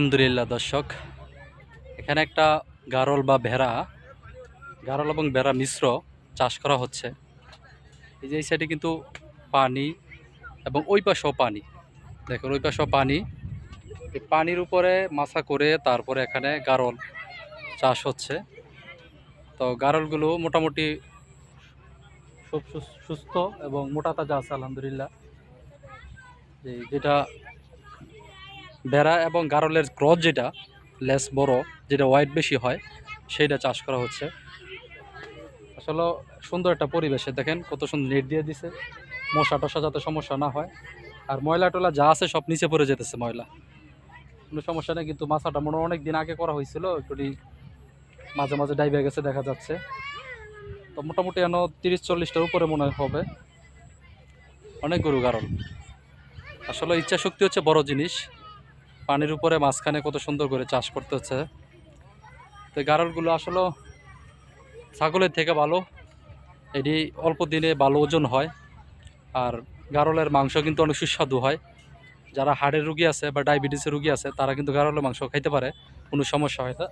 আলহামদুলিল্লাহ, দর্শক। এখানে একটা গারল বা ভেড়া, গারল এবং ভেড়া মিশ্র চাষ করা হচ্ছে। এই যে এই সাইডে কিন্তু পানি এবং ওই পাশেও পানি। দেখুন, ওই পাশেও পানি। এই পানির উপরে মাছা করে তারপরে এখানে গারল চাষ হচ্ছে। তো গারলগুলো মোটামুটি খুব সুস- সুস্থ এবং মোটা তাজা আছে, আলহামদুলিল্লাহ। যেটা বেড়া এবং গারলের ক্রস যেটা, লেস বড়, যেটা ওয়াইট বেশি হয়, সেইটা চাষ করা হচ্ছে। আসলে সুন্দর একটা পরিবেশে দেখেন কত সুন্দর নেট দিয়ে দিছে। মশা টশা যাতে সমস্যা না হয়। আর ময়লা টলা যা আছে সব নিচে পড়ে যেতেছে ময়লা। কোনো সমস্যা নেই, কিন্তু মাছাটা মনে অনেক দিন আগে করা হয়েছিল, একটু মাঝে মাঝে ডাইবে গেছে, দেখা যাচ্ছে। তো মোটামুটি এন তিরিশ চল্লিশটার উপরে মনে হবে। অনেক গরু কারণ আসলে ইচ্ছা শক্তি হচ্ছে বড় জিনিস। পানির উপরে মাঝখানে কত সুন্দর করে চাষ করতে হচ্ছে তো গারলগুলো আসলে ছাগলের থেকে ভালো। এটি অল্প দিনে ভালো ওজন হয়। আর গারলের মাংস কিন্তু অনেক সুস্বাদু হয়। যারা হাড়ের রুগী আছে বা ডায়াবেটিসের রুগী আছে, তারা কিন্তু গারলের মাংস খাইতে পারে। কোনো সমস্যা হয় না।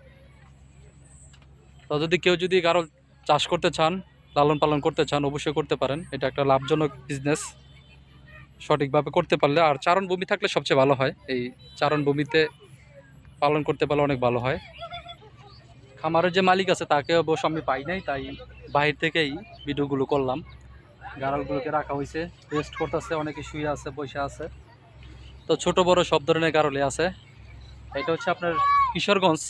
তো যদি কেউ যদি গারল চাষ করতে চান, লালন পালন করতে চান, অবশ্যই করতে পারেন। এটা একটা লাভজনক বিজনেস সঠিকভাবে করতে পারলে আর চারণ ভূমি থাকলে সবচেয়ে ভালো হয়। এই চারণ ভূমিতে পালন করতে পারলে অনেক ভালো হয়। খামারের যে মালিক আছে, তাকে অবশ্য আমি পাই নাই, তাই বাহির থেকেই ভিডিওগুলো করলাম। গাড়ালগুলোকে রাখা হয়েছে, রেস্ট করতেছে, অনেকে শুয়ে আছে, বসে আছে। তো ছোট বড় সব ধরনের গারলে আছে। এটা হচ্ছে আপনার কিশোরগঞ্জ,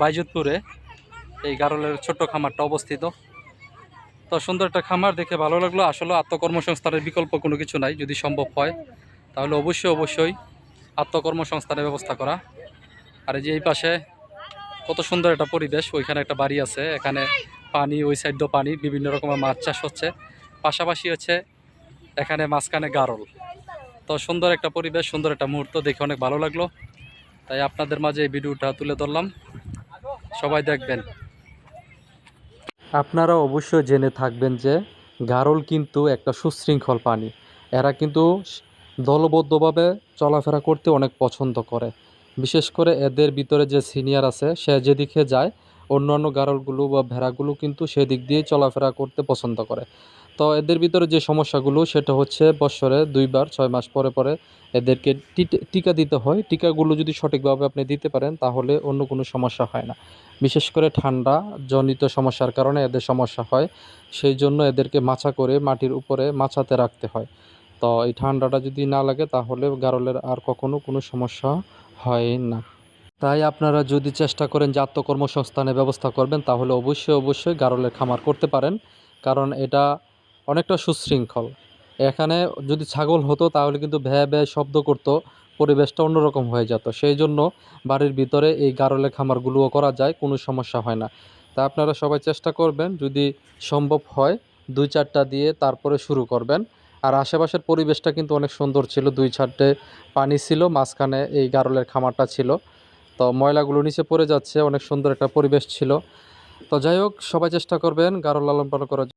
বাইজুতপুরে। এই গারলের ছোট্ট খামারটা অবস্থিত। তো সুন্দর একটা খামার দেখে ভালো লাগল। আসলে আত্মকর্মসংস্থানের বিকল্প কোনো কিছু নাই, যদি সম্ভব হয়, তাহলে অবশ্যই অবশ্যই আত্মকর্মসংস্থানের ব্যবস্থা করা। আর এই যে এই পাশে কত সুন্দর একটা পরিবেশ, ওইখানে একটা বাড়ি আছে, এখানে পানি, ওই সাইডও পানি, বিভিন্ন রকমের মাছ চাষ হচ্ছে। পাশাপাশি হচ্ছে এখানে মাঝখানে গারল। তো সুন্দর একটা পরিবেশ, সুন্দর একটা মুহূর্ত দেখে অনেক ভালো লাগল। তাই আপনাদের মাঝে এই ভিডিওটা তুলে ধরলাম। সবাই দেখবেন। আপনারা অবশ্যই জেনে থাকবেন যে গারল কিন্তু একটা সুশৃঙ্খল প্রাণী। এরা কিন্তু দলবদ্ধভাবে চলাফেরা করতে অনেক পছন্দ করে। বিশেষ করে এদের ভিতরে যে সিনিয়র আছে, সে যেদিকে যায়, অন্যান্য গারলগুলো বা ভেড়াগুলো কিন্তু সেদিক দিয়ে চলাফেরা করতে পছন্দ করে। তো এদের ভিতরে যে সমস্যাগুলো, সেটা হচ্ছে বছরে দুইবার, ছয় মাস পরে পরে এদেরকে টিকা দিতে হয়। টিকাগুলো যদি সঠিকভাবে আপনি দিতে পারেন, তাহলে অন্য কোনো সমস্যা হয় না। বিশেষ করে ঠান্ডা জনিত সমস্যার কারণে এদের সমস্যা হয়। সেই জন্য এদেরকে মাছা করে মাটির উপরে মাচাতে রাখতে হয়। তো এই ঠান্ডাটা যদি না লাগে, তাহলে গারলের আর কখনো কোনো সমস্যা হয় না। তাই আপনারা যদি চেষ্টা করেন যে আত্মকর্মসংস্থানের ব্যবস্থা করবেন, তাহলে অবশ্যই অবশ্যই গারলের খামার করতে পারেন। কারণ এটা অনেকটা সুশৃঙ্খল। এখানে যদি ছাগল হতো তাহলে কিন্তু ভ্যা ভ্যা শব্দ করতো, পরিবেশটা অন্যরকম হয়ে যেত। সেই জন্য বাড়ির ভিতরে এই গারলের খামারগুলোও করা যায়, কোনো সমস্যা হয় না। তা আপনারা সবাই চেষ্টা করবেন, যদি সম্ভব হয়, দুই চারটা দিয়ে তারপরে শুরু করবেন। আর আশেপাশের পরিবেশটা কিন্তু অনেক সুন্দর ছিল, দুই চারটে পানি ছিল, মাঝখানে এই গারলের খামারটা ছিল। তো ময়লাগুলো নিচে পড়ে যাচ্ছে, অনেক সুন্দর একটা পরিবেশ ছিল। তো যাই হোক, সবাই চেষ্টা করবেন গারল লালন পালন করার